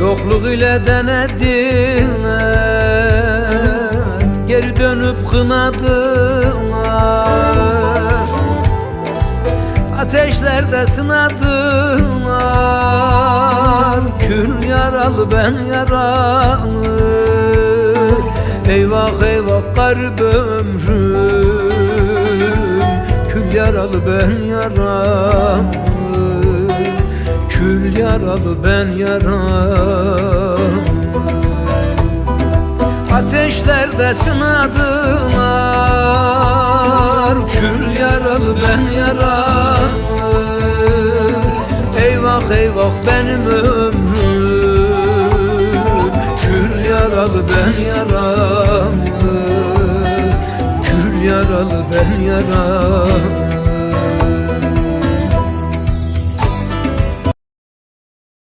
Yokluk ile denediler Geri dönüp kınadılar Ateşlerde sınadılar Kül yaralı ben yaralı Eyvah eyvah garip ömrüm Kül yaralı ben yaralı yaralı ben yaralı Ateşlerde sınadılar Kül yaralı ben yaralı Eyvah eyvah benim ömrüm. Kül yaralı ben yaralı Kül yaralı ben yaralı